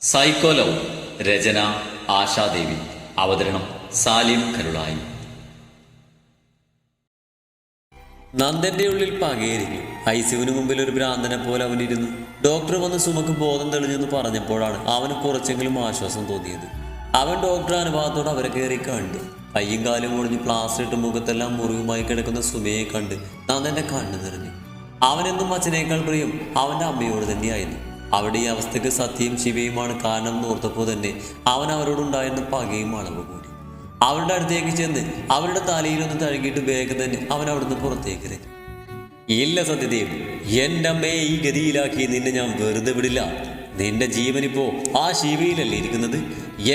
Psycho love രചന ആശാദേവി. അവതരണം സാലിം കരുളായി. നന്ദന്റെ ഉള്ളിൽ പകയരിഞ്ഞു ഐസിയുവിന് മുമ്പിൽ ഒരു ഭ്രാന്തനെ പോലെ അവനിരുന്നു. ഡോക്ടർ വന്ന് സുമക്ക് ബോധം തെളിഞ്ഞെന്ന് പറഞ്ഞപ്പോഴാണ് അവന് കുറച്ചെങ്കിലും ആശ്വാസം തോന്നിയത്. അവൻ ഡോക്ടർ അനുഭവത്തോട് അവരെ കയറി കണ്ട്. കയ്യും കാലും ഒടിഞ്ഞ് പ്ലാസ്റ്റർ ഇട്ട് മുഖത്തെല്ലാം മുറിവുമായി കിടക്കുന്ന സുമയെ കണ്ട് നന്ദന്റെ കണ്ണു നിറഞ്ഞു. അവനെന്നും അച്ഛനേക്കാൾ പ്രിയം അവന്റെ അമ്മയോട് തന്നെയായിരുന്നു. അവിടെ ഈ അവസ്ഥയ്ക്ക് സത്യയും ശിവയുമാണ് കാരണം എന്ന് ഓർത്തപ്പോൾ തന്നെ അവൻ അവരോടുണ്ടായിരുന്ന പകയും അളവ് കൂടി. അവരുടെ അടുത്തേക്ക് ചെന്ന് അവരുടെ തലയിലൊന്ന് തഴുകിയിട്ട് വേഗം തന്നെ അവൻ അവിടുന്ന് പുറത്തേക്ക് ഇറങ്ങി ഇല്ല സത്യദേവ് എന്റെ അമ്മയെ ഈ ഗതിയിലാക്കി നിന്നെ ഞാൻ വെറുതെ വിടില്ല. നിന്റെ ജീവനിപ്പോ ആ ശിവയിലല്ലേ ഇരിക്കുന്നത്?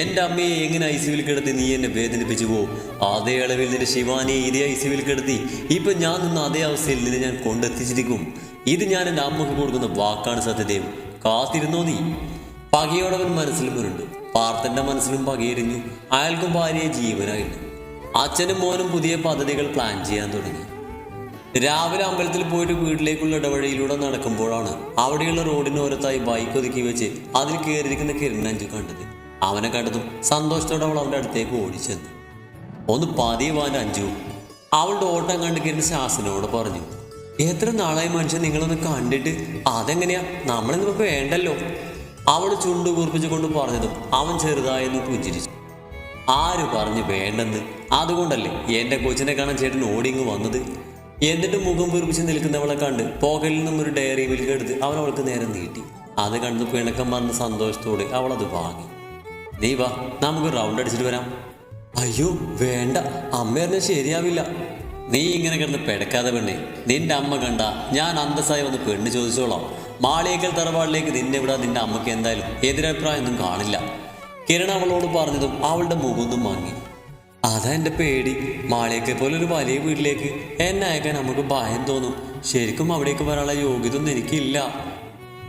എന്റെ അമ്മയെ എങ്ങനെ ഐസിയുവിൽ കിടത്തി നീ എന്നെ വേദനിപ്പിച്ചു പോ അതേ അളവിൽ നിന്റെ ശിവാനിയെ ഇതേ ഐസിയുവിൽ കിടത്തി ഇപ്പൊ ഞാൻ നിന്ന് അതേ അവസ്ഥയിൽ നിന്നെ ഞാൻ കൊണ്ടെത്തിച്ചിരിക്കും. ഇത് ഞാൻ എന്റെ അമ്മയ്ക്ക് കൊടുക്കുന്ന വാക്കാണ് സത്യദേവ്. കാത്തിരുന്നോ നീ? പകയോടവൻ മനസ്സിൽ മുരുണ്ടു. പാർത്തന്റെ മനസ്സിലും പകയെരിഞ്ഞു അയാൾക്കും ഭാര്യയെ ജീവനായിരുന്നു അച്ഛനും മോനും പുതിയ പദ്ധതികൾ പ്ലാൻ ചെയ്യാൻ തുടങ്ങി. രാവിലെ അമ്പലത്തിൽ പോയിട്ട് വീട്ടിലേക്കുള്ള ഇടവഴിയിലൂടെ നടക്കുമ്പോഴാണ് അവിടെയുള്ള റോഡിനോരത്തായി ബൈക്ക് ഒതുക്കി വെച്ച് അതിൽ കയറിയിരിക്കുന്ന കിരണഞ്ചു കണ്ടത്. അവനെ കണ്ടതും സന്തോഷത്തോടെ അവൾ അവന്റെ അടുത്തേക്ക് ഓടിച്ചെന്നു. ഒന്ന് പതിവാൻ അഞ്ചു. അവളുടെ ഓട്ടം കണ്ട് കിരൺ ശാസനോട് പറഞ്ഞു. എത്ര നാളായി മനുഷ്യൻ നിങ്ങളൊന്ന് കണ്ടിട്ട്? അതെങ്ങനെയാ? നമ്മളിന്നിപ്പോ വേണ്ടല്ലോ. അവൾ ചുണ്ടു കൂർപ്പിച്ചുകൊണ്ട് പറഞ്ഞതും അവൻ ചെറുതായെന്ന് പുഞ്ചിരിച്ചു. ആര് പറഞ്ഞു വേണ്ടെന്ന്? അതുകൊണ്ടല്ലേ എന്റെ കൊച്ചിനെ കാണാൻ ചേട്ടൻ ഓടിങ്ങ് വന്നത്? എന്നിട്ട് മുഖം വീർപ്പിച്ച് നിൽക്കുന്നവളെ കണ്ട് പോക്കറ്റിൽ നിന്നും ഒരു ഡയറി മിൽക്ക് എടുത്ത് അവൻ അവൾക്ക് നേരം നീട്ടി. അത് കണ്ട് പിണക്കം വന്ന സന്തോഷത്തോടെ അവൾ അത് വാങ്ങി. നീ വാ നമുക്ക് റൗണ്ട് അടിച്ചിട്ട് വരാം. അയ്യോ വേണ്ട. അമ്മ പറഞ്ഞാൽ ശരിയാവില്ല. നീ ഇങ്ങനെ കിടന്ന് പെടക്കാതെ പെണ്ണേ. നിന്റെ അമ്മ കണ്ട ഞാൻ അന്തസ്സായി വന്ന് പെണ്ണ് ചോദിച്ചോളാം. മാളിയേക്കൽ തറവാടിലേക്ക് നിന്നെ വിടാൻ നിന്റെ അമ്മയ്ക്ക് എന്തായാലും എതിരഭിപ്രായമൊന്നും കാണില്ല. കിരൺ അവളോട് പറഞ്ഞതും അവളുടെ മുഖമൊന്നും വാങ്ങി അതാ എന്റെ പേടി. മാളിയൊക്കെ പോലെ ഒരു വലിയ വീട്ടിലേക്ക് എന്നെ അയക്കാൻ നമുക്ക് ഭയം തോന്നും. ശരിക്കും അവിടേക്ക് വരാനുള്ള യോഗ്യത ഒന്നും എനിക്കില്ല.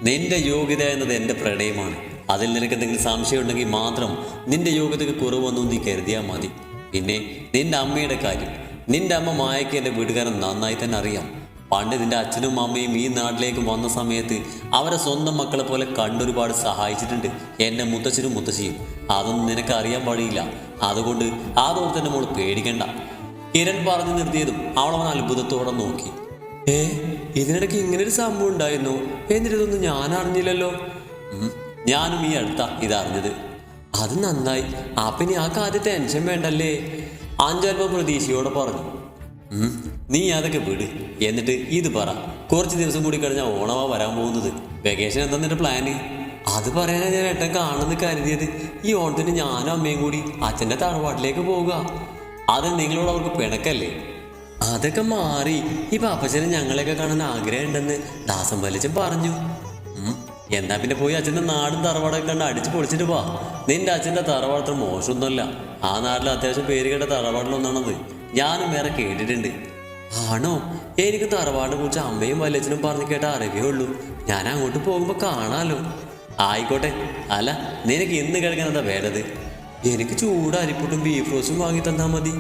നിന്റെ യോഗ്യത എന്നത് എന്റെ പ്രണയമാണ്. അതിൽ നിനക്ക് എന്തെങ്കിലും സംശയം ഉണ്ടെങ്കിൽ മാത്രം നിന്റെ യോഗ്യതയ്ക്ക് കുറവൊന്നും നീ കരുതിയാൽ മതി. പിന്നെ നിന്റെ അമ്മയുടെ കാര്യം. നിന്റെ അമ്മ മായയ്ക്ക് എന്റെ വീട്ടുകാരൻ നന്നായി തന്നെ അറിയാം. പണ്ട് നിന്റെ അച്ഛനും അമ്മയും ഈ നാട്ടിലേക്ക് വന്ന സമയത്ത് അവരെ സ്വന്തം മക്കളെ പോലെ കണ്ടൊരുപാട് സഹായിച്ചിട്ടുണ്ട് എന്റെ മുത്തച്ഛനും മുത്തശ്ശിയും. അതൊന്നും നിനക്ക് അറിയാൻ അതുകൊണ്ട് അതോർത്ത് തന്നെ മോൾ പേടിക്കണ്ട. കിരൺ പറഞ്ഞു നിർത്തിയതും അവൾ അവൻ അത്ഭുതത്തോടെ നോക്കി. ഏ ഇതിനിടയ്ക്ക് ഒരു സംഭവം ഉണ്ടായിരുന്നു. എന്നിട്ട് ഇതൊന്നും ഞാൻ അറിഞ്ഞില്ലല്ലോ ഞാനും ഈ അടുത്ത ഇതറിഞ്ഞത്. അത് നന്നായി. അപ്പിനി ആ കാര്യം ടെൻഷൻ വേണ്ടല്ലേ? അഞ്ചൽപ്പം പ്രതീക്ഷയോടെ പറഞ്ഞു നീ അതൊക്കെ വിട്. എന്നിട്ട് ഇത് പറ. കുറച്ച് ദിവസം കൂടി കഴിഞ്ഞാൽ ഓണമാ വരാൻ പോകുന്നത്. വെക്കേഷൻ എന്താ നിന്റെ പ്ലാന് അത് പറയാനാ ഞാൻ ഏട്ടൻ കാണുമെന്ന് കരുതിയത്. ഈ ഓണത്തിന് ഞാനും അമ്മയും കൂടി അച്ഛന്റെ തറവാട്ടിലേക്ക് പോവുക. അത് നിങ്ങളോട് അവർക്ക് പിണക്കല്ലേ? അതൊക്കെ മാറി. ഈ അപ്പച്ചനെ ഞങ്ങളെയൊക്കെ കാണാൻ ആഗ്രഹം ഉണ്ടെന്ന് ദാസം വലിച്ചൻ പറഞ്ഞു. എന്നാ പിന്നെ പോയി അച്ഛന്റെ നാടും തറവാടൊക്കെ കണ്ട് അടിച്ച് പൊളിച്ചിട്ട് വാ. നിന്റെ അച്ഛന്റെ തറവാടത്ര മോശമൊന്നുമല്ല. ആ നാട്ടിൽ അത്യാവശ്യം പേര് കേട്ട തറവാടിലൊന്നാണത്. ഞാനും വേറെ കേട്ടിട്ടുണ്ട്. ആണോ? എനിക്ക് തറവാടിനെ കുറിച്ച് അമ്മയും വല്യച്ഛനും പറഞ്ഞു കേട്ട അറിവേ ഉള്ളൂ. ഞാൻ അങ്ങോട്ട് പോകുമ്പോൾ കാണാലോ. ആയിക്കോട്ടെ. അല്ല നിനക്ക് ഇന്ന് കിടക്കാൻ എന്താ വേണ്ടത്? എനിക്ക് ചൂട് അരിപ്പുട്ടും ബീഫ് റോസും വാങ്ങി തന്നാ മതി.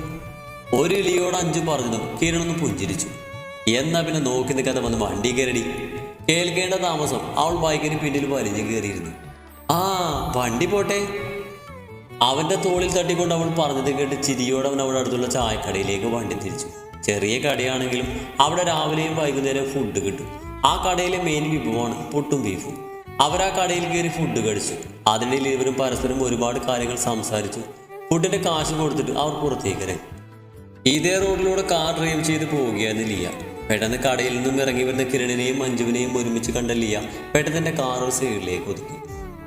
ഒരു ഇളിയോട് അഞ്ചും പറഞ്ഞു കിരണൊന്ന് പുഞ്ചിരിച്ചു. എന്നാ പിന്നെ നോക്കി നിൽക്കാതെ വന്ന് വണ്ടി കയറടി. കേൾക്കേണ്ട താമസം അവൾ ബൈക്കിന് പിന്നിൽ വലിഞ്ഞു കയറിയിരുന്നു. ആ വണ്ടി പോട്ടെ. അവന്റെ തോളിൽ തട്ടിക്കൊണ്ട് അവൾ പറഞ്ഞത് കേട്ട് ചിരിയോടെ അവൻ അവിടെ അടുത്തുള്ള ചായക്കടയിലേക്ക് വണ്ടി തിരിച്ചു. ചെറിയ കടയാണെങ്കിലും അവിടെ രാവിലെയും വൈകുന്നേരം ഫുഡ് കിട്ടും. ആ കടയിലെ മെയിൻ വിഭവമാണ് പുട്ടും ബീഫും അവർ ആ കടയിൽ കയറി ഫുഡ് കഴിച്ചു. അതിനിടയിൽ ഇവരും പരസ്പരം ഒരുപാട് കാര്യങ്ങൾ സംസാരിച്ചു. ഫുഡിന്റെ കാശ് കൊടുത്തിട്ട് അവർ പുറത്തേക്ക് ഇതേ റോഡിലൂടെ കാർ ഡ്രൈവ് ചെയ്ത് പോവുകയായിരുന്നു ലിയ. പെട്ടെന്ന് കടയിൽ നിന്നും ഇറങ്ങി വരുന്ന കിരണിനെയും മഞ്ജുവിനെയും ഒരുമിച്ച് കണ്ട ലിയ പെട്ടെന്ന് തന്റെ ഒരു സൈഡിലേക്ക് ഒതുക്കി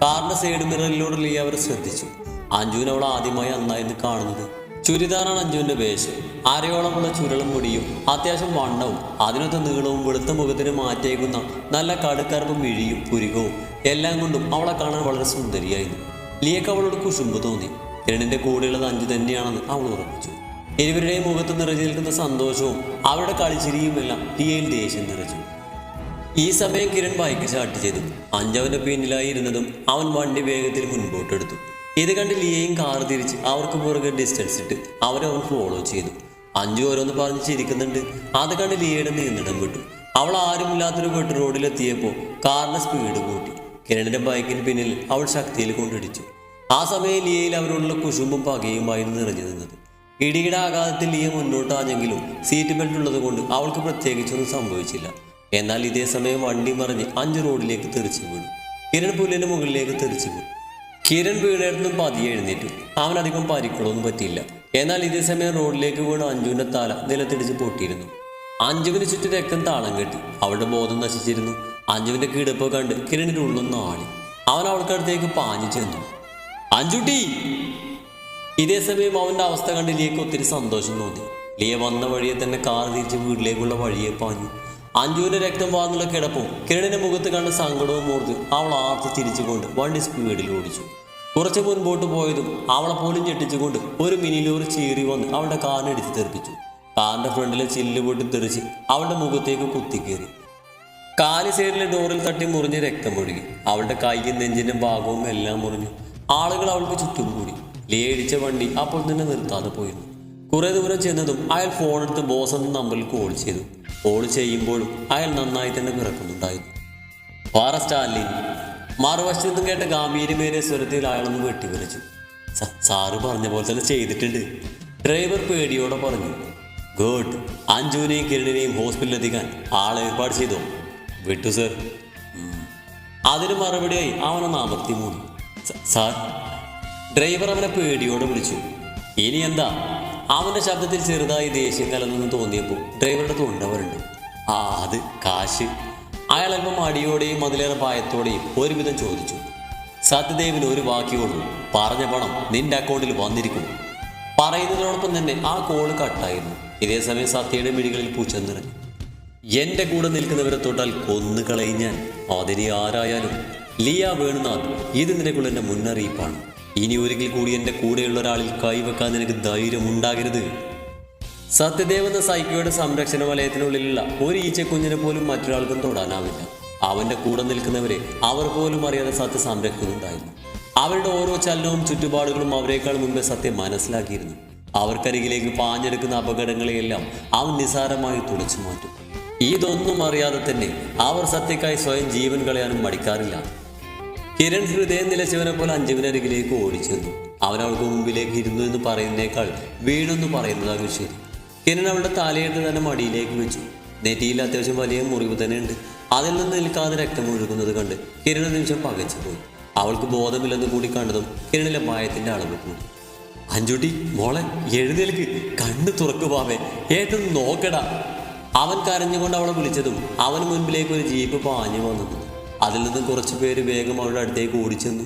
കാറിന്റെ സൈഡ് മിററിലൂടെ ലിയ അവർ ശ്രദ്ധിച്ചു. അഞ്ജുവിനെ അവൾ ആദ്യമായി അന്നായിരുന്നു കാണുന്നത്. ചുരിദാറാണ് അഞ്ജുവിന്റെ വേഷം. അരയോളമുള്ള ചുരുളും മുടിയും അത്യാവശ്യം വണ്ണവും അതിനൊത്ത നീളവും വെളുത്ത മുഖത്തിന് മാറ്റേക്കുന്ന നല്ല കടുക്കറുപ്പും മിഴിയും പുരികവും എല്ലാം കൊണ്ടും അവളെ കാണാൻ വളരെ സുന്ദരിയായിരുന്നു. ലിയക്ക് അവളോട് കുശുമ്പ് തോന്നി. കിരണിന്റെ കൂടെയുള്ളത് അഞ്ചു തന്നെയാണെന്ന് അവൾ ഉറപ്പിച്ചു. ഇരുവരുടെയും മുഖത്ത് നിറഞ്ഞിരിക്കുന്ന സന്തോഷവും അവരുടെ കളിച്ചിരിയുമെല്ലാം ലിയയിൽ ദേഷ്യം നിറച്ചു ഈ സമയം കിരൺ ബൈക്ക് സ്റ്റാർട്ട് ചെയ്തു. അഞ്ചവന്റെ പിന്നിലായി ഇരുന്നതും അവൻ വണ്ടി വേഗത്തിൽ മുൻപോട്ടെടുത്തു. ഇത് കണ്ട് ലിയയും കാർ തിരിച്ച് അവർക്ക് പുറകെ ഡിസ്റ്റൻസ് ഇട്ട് അവരെ ഫോളോ ചെയ്തു. അഞ്ചു ഓരോന്ന് പറഞ്ഞ് ചിരിക്കുന്നുണ്ട്. അത് കണ്ട് ലിയയുടെ നിയന്ത്രണം വിട്ടു. അവൾ ആരുമില്ലാത്തൊരു വെട്ട് റോഡിലെത്തിയപ്പോൾ കാറിന്റെ സ്പീഡ് കൂട്ടി. കിരണിന്റെ ബൈക്കിന് പിന്നിൽ അവൾ ശക്തിയിൽ കൊണ്ടിടിച്ചു. ആ സമയം ലിയയിൽ അവരോടുള്ള കുശുമ്പും പകയുമായിരുന്നു നിറഞ്ഞു നിന്നത്. ഇടിയുടെ ആഘാതത്തിൽ ലിയ മുന്നോട്ടാഞ്ഞെങ്കിലും സീറ്റ് ബെൽറ്റ് ഉള്ളത് കൊണ്ട് അവൾക്ക് പ്രത്യേകിച്ചൊന്നും സംഭവിച്ചില്ല. എന്നാൽ ഇതേ സമയം വണ്ടി മറിഞ്ഞ് അഞ്ച് റോഡിലേക്ക് തെറിച്ചു വീണു. കിരൺ പുല്ലിന്റെ മുകളിലേക്ക് തെറിച്ചു വീണു. കിരൺ വീണിടത്തും പതിയെ എഴുന്നേറ്റു. അവനധികം അധികം പരിക്കളൊന്നും പറ്റിയില്ല. എന്നാൽ ഇതേ സമയം റോഡിലേക്ക് വീണ അഞ്ജുവിന്റെ തല നിലത്തിടിച്ച് പൊട്ടിയിരുന്നു. അഞ്ജുവിന് ചുറ്റും രക്തം താളം കെട്ടി. അവളുടെ ബോധം നശിച്ചിരുന്നു. അഞ്ജുവിന്റെ കിടപ്പ് കണ്ട് കിരണിന്റെ ഉള്ളും നാളി അവൻ അവൾക്കടുത്തേക്ക് പാഞ്ഞു ചെന്നു. അഞ്ജുട്ടി! ഇതേ സമയം അവന്റെ അവസ്ഥ കണ്ട് ലിയക്ക് ഒത്തിരി സന്തോഷം തോന്നി. ലിയ വന്ന വഴിയെ തന്നെ കാർ തിരിച്ച് വീട്ടിലേക്കുള്ള വഴിയെ പാഞ്ഞു. അഞ്ജുവിന്റെ രക്തം വാർന്നുള്ള കിടപ്പും കിരണിന്റെ മുഖത്ത് കണ്ട് സങ്കടവും ഓർത്ത് അവൾ ആർത്ത് ചിരിച്ചുകൊണ്ട് വണ്ടി സ്പീഡിൽ ഓടിച്ചു. കുറച്ച് മുൻപോട്ട് പോയതും അവളെ പോലും ഞെട്ടിച്ചുകൊണ്ട് ഒരു മിനി ലോറി ചീറി വന്ന് അവളുടെ കാറിനടിച്ച് തെറിപ്പിച്ചു. കാറിന്റെ ഫ്രണ്ടിലെ ചില്ല് പൊട്ടി തെറിച്ച് അവളുടെ മുഖത്തേക്ക് കുത്തിക്കേറി. കാൽ സൈഡിലെ ഡോറിൽ തട്ടി മുറിഞ്ഞ് രക്തം ഒഴുകി. അവളുടെ കൈയും നെഞ്ചിന്റെ ഭാഗവും എല്ലാം മുറിഞ്ഞു. ആളുകൾ അവൾക്ക് ചുറ്റും കൂടി. ലേടിച്ച വണ്ടി അപ്പോൾ തന്നെ നിർത്താതെ പോയിരുന്നു. കുറെ ദൂരം ചെന്നതും അയാൾ ഫോൺ എടുത്ത് ബോസ് എന്ന നമ്പറിൽ കോൾ ചെയ്തു. കോൾ ചെയ്യുമ്പോഴും അയാൾ നന്നായി തന്നെ പിറക്കുന്നുണ്ടായിരുന്നു പാറ സ്റ്റാലിൻ മറുവശത്തു നിന്നും കേട്ട ഗാംഭീര്യമേറിയ സ്വരത്തിൽ അയാളൊന്ന് വെട്ടിവിളിച്ചു. "സ- സാറ് പറഞ്ഞ പോലെ തന്നെ ചെയ്തിട്ടുണ്ട് ഡ്രൈവർ പേടിയോടെ പറഞ്ഞു. ഗുഡ്. അഞ്ജുവിനെയും കിരണിനെയും ഹോസ്പിറ്റലിൽ എത്തിക്കാൻ ആളെ ഏർപ്പാട് ചെയ്തോ? വിട്ടു സർ. അതിന് മറുപടിയായി അവനൊന്ന് അമർത്തി മൂടി. "സ- സാർ ഡ്രൈവർ അവനെ പേടിയോടെ വിളിച്ചു. ഇനി എന്താ? അവന്റെ ശബ്ദത്തിൽ ചെറുതായി ദേഷ്യം കലർന്നെന്ന് തോന്നിയപ്പോൾ ഡ്രൈവറുടെ തൊണ്ടവരുണ്ട് ആ അത് കാശ്. അയാൾ അല്പം അടിയോടെയും അതിലേറെ ഭയത്തോടെയും ഒരുവിധം ചോദിച്ചു. സത്യദേവിന് ഒരു വാക്കിയോടും പറഞ്ഞ പണം നിന്റെ അക്കൗണ്ടിൽ വന്നിരിക്കും പറയുന്നതിനോടൊപ്പം തന്നെ ആ കോൾ കട്ടായിരുന്നു. ഇതേ സമയം സത്യയുടെ മിഴികളിൽ പൂച്ച എന്റെ കൂടെ നിൽക്കുന്നവരെ തൊട്ടാൽ കൊന്നു കളയും ഞാൻ. അതിനെ ആരായാലും ലിയ വേണുനാഥ് ഇത് നിനക്കുള്ള എന്റെ മുന്നറിയിപ്പാണ്. ഇനി ഒരിക്കൽ കൂടി എന്റെ കൂടെയുള്ള ഒരാളിൽ കൈവെക്കാൻ നിനക്ക് ധൈര്യം ഉണ്ടാകരുത് സത്യദേവ് എന്ന സൈക്കോയുടെ സംരക്ഷണ വലയത്തിനുള്ളിലുള്ള ഒരു ഈച്ചക്കുഞ്ഞിനെ പോലും മറ്റൊരാൾക്കും തൊടാനാവില്ല. അവന്റെ കൂടെ നിൽക്കുന്നവരെ അവർ പോലും അറിയാതെ സത്യ സംരക്ഷിക്കുന്നുണ്ടായിരുന്നു അവരുടെ ഓരോ ചലനവും ചുറ്റുപാടുകളും അവരെക്കാൾ മുമ്പേ സത്യം മനസ്സിലാക്കിയിരുന്നു. അവർക്കരികിലേക്ക് പാഞ്ഞെടുക്കുന്ന അപകടങ്ങളെയെല്ലാം അവൻ നിസാരമായി തുടച്ചു മാറ്റും. ഇതൊന്നും അറിയാതെ തന്നെ അവർ സത്യക്കായി സ്വയം ജീവൻ കളയാനും മടിക്കാറില്ല. കിരൺ ഹൃദയം നിലച്ചവനെ പോലെ അഞ്ജുവിനരികിലേക്ക് ഓടിച്ചെന്നു. അവൻ അവൾക്ക് മുമ്പിലേക്ക് ഇരുന്നു എന്ന് പറയുന്നേക്കാൾ വീണെന്ന് പറയുന്നതാകും ശരി. കിരൺ അവളുടെ തലയിട്ട് തന്നെ മടിയിലേക്ക് വെച്ചു. നെറ്റിയിൽ അത്യാവശ്യം വലിയ മുറിവ് തന്നെ ഉണ്ട്. അതിൽ നിന്ന് നിൽക്കാതെ രക്തം ഒഴുകുന്നത് കണ്ട് കിരൺ നിമിഷം പകച്ചു പോയി. അവൾക്ക് ബോധമില്ലെന്ന് കൂടി കണ്ടതും കിരണിലെ മായത്തിന്റെ അളവ് കൂടി. അഞ്ചുട്ടി മോളെ എഴുന്നേൽക്ക്. കണ്ണ് തുറക്കു പാവേ. ഏട്ടൊന്ന് നോക്കടാ. അവൻ കരഞ്ഞുകൊണ്ട് അവളെ വിളിച്ചതും അവന് മുൻപിലേക്ക് ഒരു ജീപ്പ് പാഞ്ഞു വന്നു അതിൽ നിന്നും കുറച്ച് പേര് വേഗം അവളുടെ അടുത്തേക്ക് ഓടിച്ചെന്നു.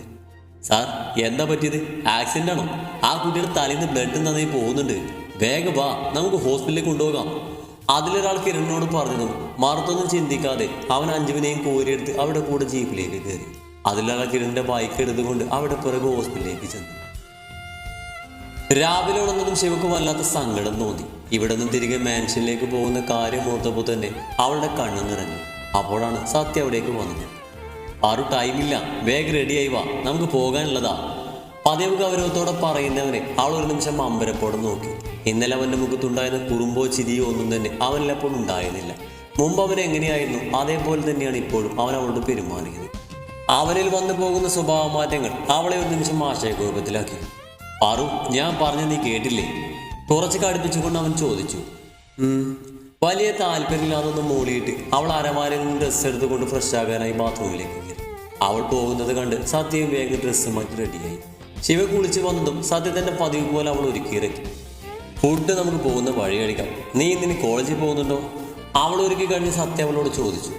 സാർ എന്താ പറ്റിയത്? ആക്സിഡന്റ് ആണോ? ആ കുട്ടിയുടെ തലേന്ന് ബ്ലഡ് നന്നായി പോകുന്നുണ്ട്. വേഗം വാ നമുക്ക് ഹോസ്പിറ്റലിൽ കൊണ്ടുപോകാം. അതിലൊരാൾ കിരണിനോട് പറഞ്ഞു മറുത്തൊന്നും ചിന്തിക്കാതെ അവൻ അഞ്ജുവിനെയും കോരിയെടുത്ത് അവിടെ കൂടെ ജീപ്പിലേക്ക് കയറി. അതിലൊരാൾ കിരണിന്റെ ബൈക്ക് എടുത്തുകൊണ്ട് അവിടെ പിറകെ ഹോസ്പിറ്റലിലേക്ക് ചെന്നു. രാവിലെ ഉണർന്നതും ശിവക്ക് വല്ലാത്ത സങ്കടം തോന്നി. ഇവിടെ നിന്ന് തിരികെ മാൻഷനിലേക്ക് പോകുന്ന കാര്യം ഓർത്തപ്പോൾ തന്നെ അവളുടെ കണ്ണു നിറഞ്ഞു. അപ്പോഴാണ് സത്യ അവിടേക്ക് വന്നത്. ആറു ടൈമില്ല വേഗം റെഡിയായി വാ. നമുക്ക് പോകാനുള്ളതാ. പതിവ് ഗൗരവത്തോടെ പറയുന്നവനെ അവൾ ഒരു നിമിഷം അമ്പരപ്പോടെ നോക്കി. ഇന്നലെ അവന്റെ മുഖത്തുണ്ടായിരുന്ന കുറുമ്പോ ചിരിയോ ഒന്നും തന്നെ അവനിലപ്പോൾ ഉണ്ടായിരുന്നില്ല. മുമ്പ് അവൻ എങ്ങനെയായിരുന്നു? അതേപോലെ തന്നെയാണ് ഇപ്പോഴും അവൻ അവളോട് പെരുമാറിയത്. അവനിൽ വന്നു പോകുന്ന സ്വഭാവ മാറ്റങ്ങൾ അവളെ ഒരു നിമിഷം ആശയക്കുഴപ്പത്തിലാക്കി. പാറു ഞാൻ പറഞ്ഞ നീ കേട്ടില്ലേ? കുറച്ച് കടുപ്പിച്ചുകൊണ്ട് അവൻ ചോദിച്ചു. വലിയ താല്പര്യമില്ലാതൊന്ന് മൂടിയിട്ട് അവൾ അരമാരയിൽ നിന്ന് ഡ്രസ്സ് എടുത്തുകൊണ്ട് ഫ്രഷ് ആകാനായി ബാത്റൂമിലേക്ക് അവൾ പോകുന്നത് കണ്ട് സത്യം വേഗം ഡ്രസ്സ് മാറ്റി റെഡിയായി ശിവ കുളിച്ചു വന്നതും സത്യ തന്നെ പതിവ് പോലെ അവൾ ഒരുക്കിയിറക്കി ഫുഡ് നമുക്ക് പോകുന്ന വഴി കഴിക്കാം നീ ഇന്നിനി കോളേജിൽ പോകുന്നുണ്ടോ? അവൾ ഒരുക്കി കഴിഞ്ഞ് സത്യ അവളോട് ചോദിച്ചു.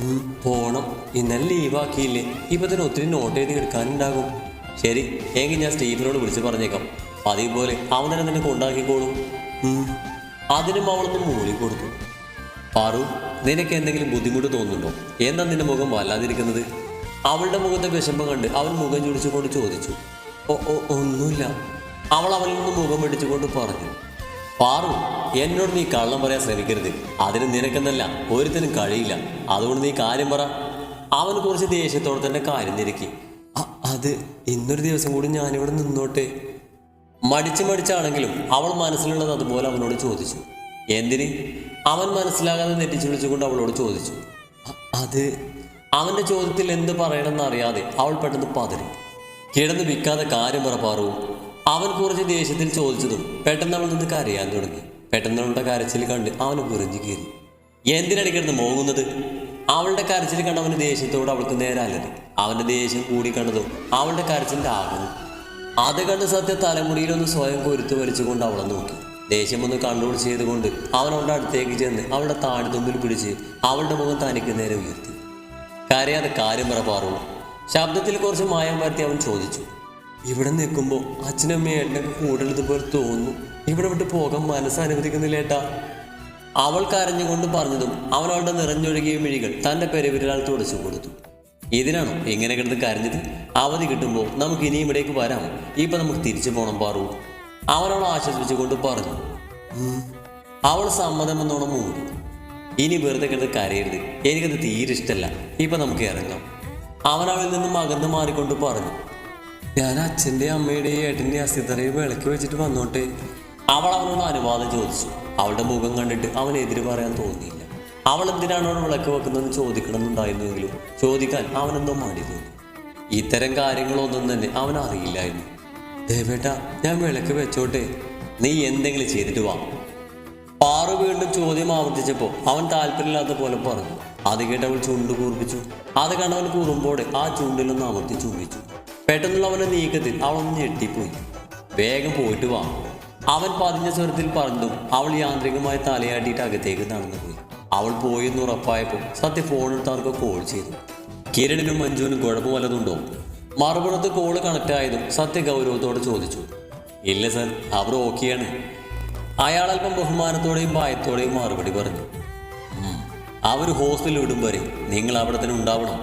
"ഉം, പോണം. ഇന്നലെ ലീവാക്കിയില്ലേ ഇപ്പൊ തന്നെ ഒത്തിരി നോട്ട് എഴുതി എടുക്കാനുണ്ടാകും. ശരി എങ്കിൽ ഞാൻ സ്റ്റീഫനോട് വിളിച്ച് പറഞ്ഞേക്കാം. പതിവ് പോലെ അവൻ തന്നെ നിന്നെ കൊണ്ടാക്കിക്കോളും. അതിനും അവളൊന്ന് മൂളി കൊടുത്തു. പാറു നിനക്ക് എന്തെങ്കിലും ബുദ്ധിമുട്ട് തോന്നുന്നുണ്ടോ? എന്താ നിന്റെ മുഖം വല്ലാതിരിക്കുന്നത്? അവളുടെ മുഖത്തെ വിഷമം കണ്ട് അവൻ മുഖം ചുടിച്ചുകൊണ്ട് ചോദിച്ചു ഓ ഓ ഒന്നുമില്ല. അവൾ അവനിൽ നിന്ന് മുഖം പിടിച്ചുകൊണ്ട് പറഞ്ഞു പാറു എന്നോട് നീ കള്ളം പറയാൻ ശ്രമിക്കരുത്. അതിന് നിനക്കെന്നല്ല ഒരുത്തിനും കഴിയില്ല. അതുകൊണ്ട് നീ കാര്യം പറ. അവൻ കുറച്ച് ദേഷ്യത്തോടെ തന്നെ കാര്യം തിരക്കി അത് ഇന്നൊരു ദിവസം കൂടി ഞാനിവിടെ നിന്നോട്ടെ. മടിച്ച് മടിച്ചാണെങ്കിലും അവൾ മനസ്സിലുള്ളത് അതുപോലെ അവനോട് ചോദിച്ചു എന്തിന്? അവൻ മനസ്സിലാകാതെ നെറ്റിച്ചു വിളിച്ചുകൊണ്ട് അവളോട് ചോദിച്ചു അത് അവന്റെ ചോദ്യത്തിൽ എന്ത് പറയണമെന്ന് അറിയാതെ അവൾ പെട്ടെന്ന് പതറി. കിടന്ന് വിൽക്കാതെ കാര്യം പറ പാറു. അവൻ കുറച്ച് ദേഷ്യത്തിൽ ചോദിച്ചതും പെട്ടെന്ന് അവൾ നിന്ന് കരയാൻ തുടങ്ങി. പെട്ടെന്ന് അവളുടെ കരച്ചിൽ കണ്ട് അവന് പുറഞ്ഞു കയറി എന്തിനാണ് കിടന്ന് മോങ്ങുന്നത്? അവളുടെ കരച്ചിൽ കണ്ട് അവന് ദേഷ്യത്തോട് അവൾക്ക് നേരെ അവന്റെ ദേഷ്യം കൂടി കണ്ടതും അവളുടെ കരച്ചിന്റെ ആകുന്നു അത് കണ്ട് സത്യ തലമുടിയിലൊന്ന് സ്വയം കൊരുത്തു വലിച്ചുകൊണ്ട് അവളെ നോക്കി. ദേഷ്യം ഒന്ന് കൺട്രോൾ ചെയ്തുകൊണ്ട് അവൻ അവളുടെ അടുത്തേക്ക് ചെന്ന് അവളുടെ താഴ്ത്തുമ്പിൽ പിടിച്ച് അവളുടെ മുഖം തനിക്ക് നേരെ ഉയർത്തി. കരയാതെ കാര്യം പറ പാറുള്ളൂ ശബ്ദത്തിൽ കുറച്ച് മായം വരുത്തി അവൻ ചോദിച്ചു. ഇവിടെ നിൽക്കുമ്പോൾ അച്ഛനമ്മയെ ഏട്ടനൊക്കെ കൂടുതലതുപോലെ തോന്നുന്നു. ഇവിടെ വിട്ട് പോകാൻ മനസ്സ് അനുവദിക്കുന്നില്ല ഏട്ടാ. അവൾ കരഞ്ഞുകൊണ്ട് പറഞ്ഞതും അവൻ അവളുടെ നിറഞ്ഞൊഴുകിയ മിഴികൾ തന്റെ പെരുവിരലാൽ തുടച്ചു കൊടുത്തു. ഇതിനാണോ ഇങ്ങനെ കിടന്ന് കരഞ്ഞത്? അവധി കിട്ടുമ്പോൾ നമുക്ക് ഇനിയും ഇവിടേക്ക് വരാം ഇപ്പം നമുക്ക് തിരിച്ചു പോകണം പാറു. അവനോട് അവളെ ആശ്വസിപ്പിച്ചുകൊണ്ട് പറഞ്ഞു. അവൾ സമ്മതമെന്നോണം മൂടി. ഇനി വെറുതെ കിടന്ന് കരയരുത്. എനിക്കത് തീരെ ഇഷ്ടമല്ല ഇപ്പൊ നമുക്ക് ഇറങ്ങാം. അവൻ അവളിൽ നിന്നും അകന്ന് മാറിക്കൊണ്ട് പറഞ്ഞു ഞാൻ അച്ഛന്റെ അമ്മയുടെയും ഏട്ടന്റെ അസ്ഥിതറയും വിളക്കി വെച്ചിട്ട് വന്നോട്ടെ. അവൾ അവനോട് അനുവാദം ചോദിച്ചു. അവളുടെ മുഖം കണ്ടിട്ട് അവൻ എതിര് പറയാൻ തോന്നിയില്ല. അവൾ എന്തിനാണ് അവൾ വിളക്ക് വെക്കുന്നതെന്ന് ചോദിക്കണമെന്നുണ്ടായിരുന്നുവെങ്കിലും ചോദിക്കാൻ അവനെന്തോ മടി തോന്നി. ഇത്തരം കാര്യങ്ങളൊന്നും തന്നെ അവൻ അറിയില്ലായിരുന്നു ദേവേട്ട ഞാൻ വിളക്ക് വെച്ചോട്ടെ. നീ എന്തെങ്കിലും ചെയ്തിട്ട് വാ. പാറു വീണ്ടും ചോദ്യം ആവർത്തിച്ചപ്പോൾ അവൻ താല്പര്യമില്ലാത്ത പോലെ പറഞ്ഞു. അത് കേട്ട് അവൾ ചുണ്ട് കൂർപ്പിച്ചു. അത് കണ്ടവൻ കുറുമ്പോടെ ആ ചുണ്ടിലൊന്ന് അമർത്തി ചുംബിച്ചു പെട്ടെന്നുള്ള അവന്റെ നീക്കത്തിൽ അവളൊന്ന് ഞെട്ടിപ്പോയി. വേഗം പോയിട്ട് വാ. അവൻ പതിഞ്ഞ സ്വരത്തിൽ പറഞ്ഞു അവൾ യാന്ത്രികമായി തലയാട്ടിയിട്ട് അകത്തേക്ക് നടന്നുപോയി അവൾ പോയി എന്ന് ഉറപ്പായപ്പോൾ സത്യ ഫോൺ എടുത്തവർക്ക് കോൾ ചെയ്തു. കിരണിനും മഞ്ജുവിനും കുഴപ്പം വല്ലതുണ്ടോ? മറുപുറത്ത് കോൾ കണക്ട് ആയതും സത്യ ഗൗരവത്തോടെ ചോദിച്ചു. ഇല്ല സർ അവർ ഓക്കെയാണ് അയാൾ അല്പം ബഹുമാനത്തോടെയും ഭയത്തോടെയും മറുപടി പറഞ്ഞു. ആ ഒരു ഹോസ്റ്റലിൽ വിടും വരെ നിങ്ങൾ അവിടെ തന്നെ ഉണ്ടാവണം.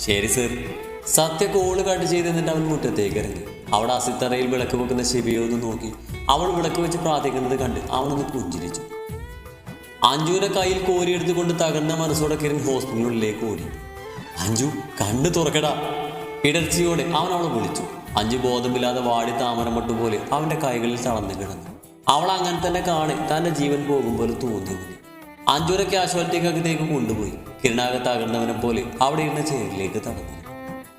ശരി സർ സത്യ കോൾ കട്ട് ചെയ്ത് എന്നിട്ട് അവൻ മുറ്റത്തേക്ക് ഇറങ്ങി. അവിടെ അസിത്തറയിൽ വിളക്ക് വെക്കുന്ന ശിബിയെ ഒന്ന് നോക്കി. അവൾ വിളക്ക് വെച്ച് പ്രാർത്ഥിക്കുന്നത് കണ്ട് അവനൊന്ന് പുഞ്ചിരിച്ചു. അഞ്ജുവിനെ കയ്യിൽ കോരിയെടുത്തുകൊണ്ട് തകർന്ന മനസ്സോടെ കിരൺ ഹോസ്പിറ്റലിനുള്ളിലേക്ക് ഓടി. അഞ്ജു കണ്ണു തുറക്കടാ. ഇടർച്ചയോടെ അവൻ അവളെ വിളിച്ചു. അഞ്ചു ബോധമില്ലാതെ വാടി താമരമട്ട് പോലെ അവന്റെ കൈകളിൽ തളർന്നു കിടന്നു. അവൾ അങ്ങനെ തന്നെ കാണി തന്റെ ജീവൻ പോകും പോലെ തോന്നി അഞ്ചുര കാശ്വാലിറ്റിക്കകത്തേക്ക് കൊണ്ടുപോയി. കിരണാകെ തകർന്നവനെ പോലെ അവിടെ ഇരുന്ന ചെയറിലേക്ക് തടഞ്ഞു.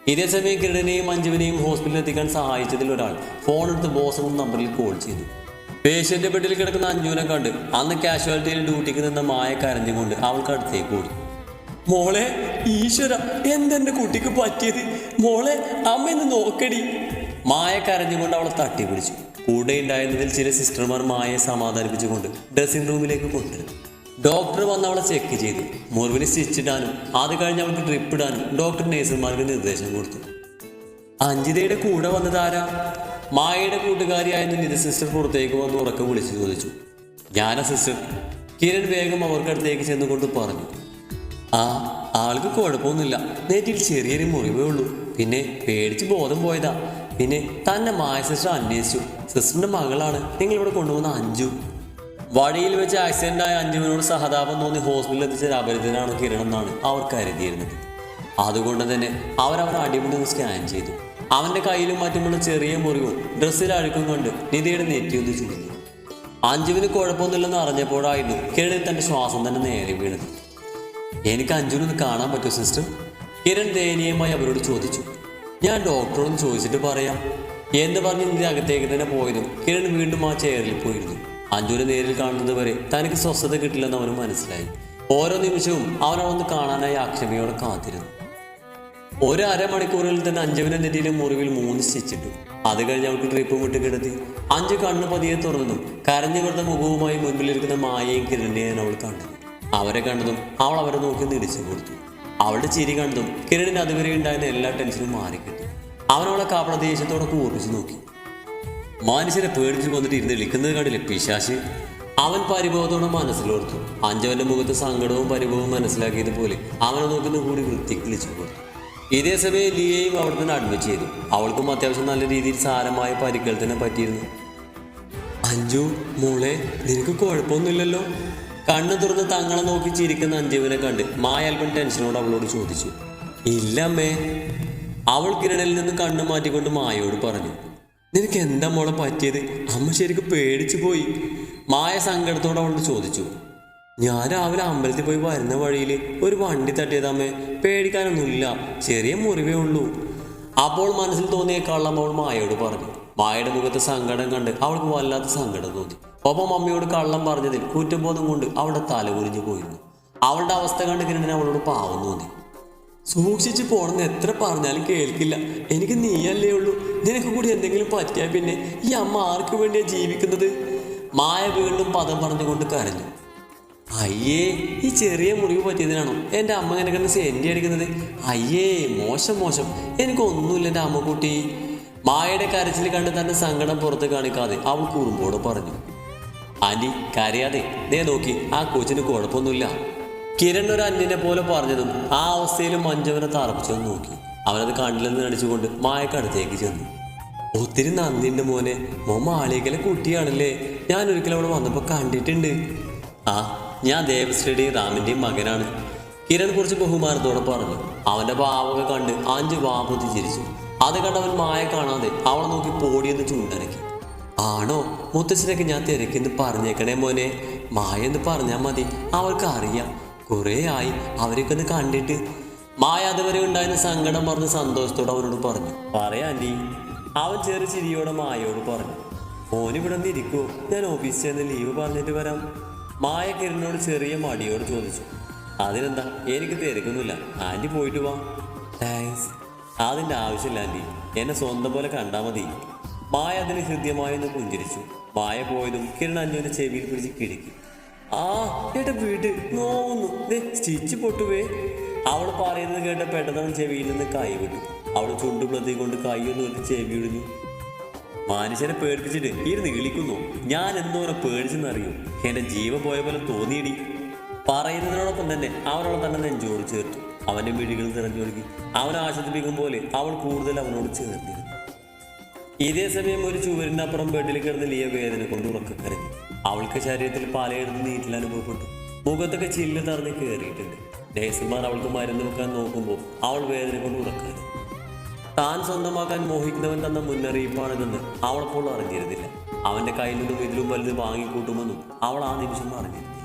ഇതേസമയം കിരണിനെയും അഞ്ജുവിനെയും ഹോസ്പിറ്റലിൽ എത്തിക്കാൻ സഹായിച്ചതിൽ ഒരാൾ ഫോൺ എടുത്ത് ബോസും നമ്പറിൽ കോൾ ചെയ്തു. പേഷ്യന്റ് ബെഡിൽ കിടക്കുന്ന അഞ്ജുവിനെ കണ്ട് അന്ന് കാഷ്വാലിറ്റിയിൽ ഡ്യൂട്ടിക്ക് നിന്ന മായ കരഞ്ഞുകൊണ്ട് അവൾക്ക് അടുത്തേക്ക് ഓടി. മോളെ ഈശ്വര എന്തെന്റെ കുട്ടിക്ക് പറ്റിയത്? മോളെ അമ്മ ഇന്ന് നോക്കടി. മായ കരഞ്ഞുകൊണ്ട് അവളെ തട്ടി പിടിച്ചു കൂടെ ഉണ്ടായിരുന്നതിൽ ചില സിസ്റ്റർമാർ മായയെ സമാധാനിപ്പിച്ചുകൊണ്ട് ഡ്രസ്സിംഗ് റൂമിലേക്ക് കൊണ്ടുവരുന്നു. ഡോക്ടർ വന്ന് അവളെ ചെക്ക് ചെയ്തു. മുറിവിന് സ്റ്റിച്ചിടാനും അത് കഴിഞ്ഞ് അവൾക്ക് ട്രിപ്പ് ഇടാനും ഡോക്ടർ നേഴ്സുമാർക്ക് നിർദ്ദേശം കൊടുത്തു. അഞ്ജിതയുടെ കൂടെ വന്നതാരാ മായയുടെ കൂട്ടുകാരിയായ നിത സിസ്റ്റർ പുറത്തേക്ക് വന്ന് ഉറക്കം വിളിച്ചു ചോദിച്ചു. ഞാനാ സിസ്റ്റർ കിരൺ വേഗം അവർക്കടുത്തേക്ക് ചെന്നുകൊണ്ട് പറഞ്ഞു. ആ ആൾക്ക് കുഴപ്പമൊന്നുമില്ല. നെറ്റിൽ ചെറിയൊരു മുറിവേ ഉള്ളൂ. പിന്നെ പേടിച്ച് ബോധം പോയതാ. പിന്നെ തന്നെ മായ സിസ്റ്റർ അന്വേഷിച്ചു. സിസ്റ്ററിന്റെ മകളാണ് നിങ്ങൾ ഇവിടെ കൊണ്ടുപോകുന്ന അഞ്ജു. വഴിയിൽ വെച്ച് ആക്സിഡന്റ് ആയ അഞ്ജുവിനോട് സഹതാപം തോന്നി ഹോസ്പിറ്റലിൽ എത്തിച്ച അപരിതനാണ് കിരൺ എന്നാണ് അവർ കരുതിയിരുന്നത്. അതുകൊണ്ട് തന്നെ അവരവർ അടിമുടി സ്കാൻ ചെയ്തു. അവന്റെ കയ്യിലും മറ്റുമുള്ള ചെറിയ മുറിവും ഡ്രസ്സിൽ അഴുക്കും കൊണ്ട് നിധിയുടെ നെറ്റിയൊന്ന് ചുരുങ്ങി. അഞ്ജുവിന് കുഴപ്പമൊന്നുമില്ലെന്ന് അറിഞ്ഞപ്പോഴായിരുന്നു കിരണിൽ തന്റെ ശ്വാസം തന്നെ നേരെ വീണത്. എനിക്ക് അഞ്ജുവിനൊന്ന് കാണാൻ പറ്റുമോ സിസ്റ്റർ കിരൺ ദയനീയമായി അവരോട് ചോദിച്ചു. ഞാൻ ഡോക്ടറോട് ചോദിച്ചിട്ട് പറയാം. എന്ന് പറഞ്ഞ് നിധി അകത്തേക്ക് തന്നെ പോയതും? കിരൺ വീണ്ടും ആ ചെയറിൽ പോയിരുന്നു. അഞ്ജുനെ നേരിൽ കാണുന്നത് വരെ തനിക്ക് സ്വസ്ഥത കിട്ടില്ലെന്ന് അവന് മനസ്സിലായി. ഓരോ നിമിഷവും അവൻ കാണാനായി അക്ഷമയോടെ കാത്തിരുന്നു. ഒരു അരമണിക്കൂറിൽ തന്നെ അഞ്ജുവിനെ നെറ്റിയിലെ മുറിവിൽ മൂന്ന് സ്റ്റിച്ചിട്ടു അത് കഴിഞ്ഞ് അവൾക്ക് ട്രിപ്പ് വിട്ട് കിടത്തി. അഞ്ചു കണ്ണ് പതിയെ തുറന്നു. കരഞ്ഞു കിടന്ന മുഖവുമായി മുൻപിലിരിക്കുന്ന മായയും കിരണിനെയാണ് അവൾ കണ്ടു. അവരെ കണ്ടതും അവൾ അവരെ നോക്കി നിടിച്ചു കൊടുത്തു. അവളുടെ ചിരി കണ്ടതും കിരണിന് അതുവരെ ഉണ്ടായിരുന്ന എല്ലാ ടെൻഷനും മാറിക്കിട്ടി. അവനവളെ ദേഷ്യത്തോടെ കൂർപ്പിച്ചു നോക്കി. മനുഷ്യരെ പേടിച്ചു കൊന്നിട്ട് ഇരുന്ന് വിളിക്കുന്നത് കണ്ടില്ലേ പിശാശ്? അവൻ പരിഭവത്തോടെ മനസ്സിലോർത്തു. അഞ്ചവന്റെ മുഖത്ത് സങ്കടവും പരിഭവവും മനസ്സിലാക്കിയതുപോലെ അവനെ നോക്കുന്ന കൂടി വൃത്തിക്ക് വിളിച്ചു കൊടുത്തു. ഇതേ സമയം ലിയയും അവിടെ തന്നെ അഡ്മിറ്റ് ചെയ്തു. അവൾക്കും അത്യാവശ്യം നല്ല രീതിയിൽ സാരമായ പരിക്കൽ തന്നെ പറ്റിയിരുന്നു. അഞ്ജു മോളെ നിനക്ക് കുഴപ്പമൊന്നുമില്ലല്ലോ? കണ്ണു തുറന്ന് തങ്ങളെ നോക്കി ചിരിക്കുന്ന അഞ്ജുവിനെ കണ്ട് മായ അല്പം ടെൻഷനോട് അവളോട് ചോദിച്ചു ഇല്ല അമ്മേ അവൾ കിരണിൽ നിന്ന് കണ്ണു മാറ്റിക്കൊണ്ട് മായയോട് പറഞ്ഞു നിനക്ക് എന്താ മോളെ പറ്റിയത്? അമ്മ ശരിക്കും പേടിച്ചു പോയി. മായ സങ്കടത്തോടെ അവളോട് ചോദിച്ചു ഞാൻ രാവിലെ അമ്പലത്തിൽ പോയി വരുന്ന വഴിയിൽ ഒരു വണ്ടി തട്ടിയതമ്മേ പേടിക്കാനൊന്നുമില്ല ചെറിയ മുറിവേ ഉള്ളൂ. അപ്പോൾ മനസ്സിൽ തോന്നിയ അവൾ മായയോട് പറഞ്ഞു മായയുടെ മുഖത്തെ സങ്കടം കണ്ട് അവൾക്ക് വല്ലാത്ത സങ്കടം തോന്നി. ഒപ്പം അമ്മയോട് കള്ളം പറഞ്ഞതിൽ കുറ്റബോധം കൊണ്ട് അവളുടെ തല ഉരിഞ്ഞു പോയിരുന്നു. അവളുടെ അവസ്ഥ കണ്ട് കിരണിന് അവളോട് പാവം തോന്നി. സൂക്ഷിച്ച് പോണെന്ന് എത്ര പറഞ്ഞാലും കേൾക്കില്ല. എനിക്ക് നീയല്ലേ ഉള്ളൂ. നിനക്ക് കൂടി എന്തെങ്കിലും പറ്റിയാൽ പിന്നെ ഈ അമ്മ ആർക്ക് വേണ്ടിയാ ജീവിക്കുന്നത്? മായ വീണ്ടും പദം പറഞ്ഞുകൊണ്ട് കരഞ്ഞു. അയ്യേ ഈ ചെറിയ മുറിവ് പറ്റിയതിനാണോ എന്റെ അമ്മ ഇങ്ങനെ കിടന്ന് സെന്റി അടിക്കുന്നത്? അയ്യേ മോശം മോശം. എനിക്കൊന്നുമില്ല എന്റെ അമ്മക്കുട്ടി. മായയുടെ കരച്ചിൽ കണ്ട് തന്നെ സങ്കടം പുറത്ത് കാണിക്കാതെ അവൾ കുറുമ്പോട് പറഞ്ഞു. ആന്റി കരയാതെ. ദേ നോക്കി ആ കൊച്ചിന് കുഴപ്പമൊന്നുമില്ല. കിരൺ ഒരു അന്യനെ പോലെ പറഞ്ഞതും ആ അവസ്ഥയിലും മഞ്ജവനെ തറപ്പിച്ചത് നോക്കി. അവനത് കണ്ടില്ലെന്ന് നടിച്ചുകൊണ്ട് മായക്കടുത്തേക്ക് ചെന്നു. ഒത്തിരി നന്ദിന്റെ മോനെ. മോൻ മാളികയിലെ കുട്ടിയാണല്ലേ. ഞാൻ ഒരിക്കലും അവിടെ വന്നപ്പോൾ കണ്ടിട്ടുണ്ട്. ആ ഞാൻ ദേവശ്രീയുടെയും റാമിന്റെയും മകനാണ്. കിരൺ കുറച്ച് ബഹുമാനത്തോടെ പറഞ്ഞു. അവന്റെ ഭാവമൊക്കെ കണ്ട് അഞ്ച് വാപ്പത്തി ചിരിച്ചു. അത് കണ്ട് അവൻ മായ കാണാതെ അവളെ നോക്കി പോടിയെന്ന് ചൂണ്ടനക്കി. ആണോ? മുത്തശ്ശനൊക്കെ ഞാൻ തിരക്കിന്ന് പറഞ്ഞേക്കണേ മോനെ. മായ എന്ന് പറഞ്ഞാൽ മതി. അവൾക്ക് അറിയാം കുറേ ആയി. അവരൊക്കെ ഒന്ന് കണ്ടിട്ട്. മായ അതുവരെ ഉണ്ടായിരുന്ന സങ്കടം പറഞ്ഞ് സന്തോഷത്തോടെ അവനോട് പറഞ്ഞു. പറയാ ആന്റി അവൻ ചെറിയ ചിരിയോടെ മായയോട് പറഞ്ഞു. മോനിവിടെ നിന്ന് ഇരിക്കുവോ ഞാൻ ഓഫീസിൽ ചെന്ന് ലീവ് പറഞ്ഞിട്ട് വരാം. മായ കിരണിനോട് ചെറിയ മടിയോട് ചോദിച്ചു. അതിനെന്താ? എനിക്ക് തിരക്കൊന്നുമില്ല. ആന്റി പോയിട്ട് വാ. താങ്ക്സ് അതിന്റെ ആവശ്യമില്ല ആന്റി എന്നെ സ്വന്തം പോലെ കണ്ടാൽ മതി. മായ അതിന് ഹൃദ്യമായൊന്ന് പുഞ്ചിരിച്ചു. മായ പോയതും കിരൺ അന്യോന്റെ ചെവിയിൽ പിടിച്ച് കിടക്കി. ആ ഏട്ട വീട് നോവുന്നു. ദേ സ്റ്റിച്ച് പൊട്ടുവേ. അവൾ പറയുന്നത് കേട്ട പെട്ടെന്ന് ചെവിയിൽ നിന്ന് കൈ വിട്ടു. അവൾ ചുണ്ടുപ്രതി കൊണ്ട് കൈയൊന്ന് ഒരു ചെവി ഇടിഞ്ഞു മനുഷ്യനെ പേടിപ്പിച്ചിട്ട് ഇരുന്ന് ഇളിക്കുന്നു ഞാൻ എന്തോരം പേടിച്ചെന്നറിയൂ? എന്റെ ജീവ പോയ പോലെ തോന്നിയിടി. പറയുന്നതിനോടൊപ്പം തന്നെ അവനോട് തന്നെ നെഞ്ചോട് ചേർത്തു. അവന്റെ മിഴികൾ നിറഞ്ഞൊഴുകി. അവനെ ആശ്വസിപ്പിക്കും പോലെ അവൾ കൂടുതൽ അവനോട് ചേർന്നിരുന്നു. ഇതേ സമയം ഒരു ചുവരിനപ്പുറം ബെഡിൽ കിടന്ന് ലിയ വേദന കൊണ്ട് ഉറക്ക കരഞ്ഞു. അവൾക്ക് ശരീരത്തിൽ പലയിടത്തും നീറ്റിൽ അനുഭവപ്പെട്ടു. മുഖത്തൊക്കെ ചില്ല് തറഞ്ഞ് കയറിയിട്ടുണ്ട് നേഴ്സുമാർ അവൾക്ക് മരുന്ന് വെക്കാൻ നോക്കുമ്പോൾ അവൾ വേദന കൊണ്ട് ഉറക്കാനും താൻ സ്വന്തമാക്കാൻ മോഹിക്കുന്നവൻ തന്ന മുന്നറിയിപ്പാണിതെന്ന് അവളപ്പോൾ അറിഞ്ഞിരുന്നില്ല. അവന്റെ കയ്യിൽ നിന്നും ഇതിലും വലുത് വാങ്ങിക്കൂട്ടുമെന്നും അവൾ ആ നിമിഷം അറിഞ്ഞിരുന്നു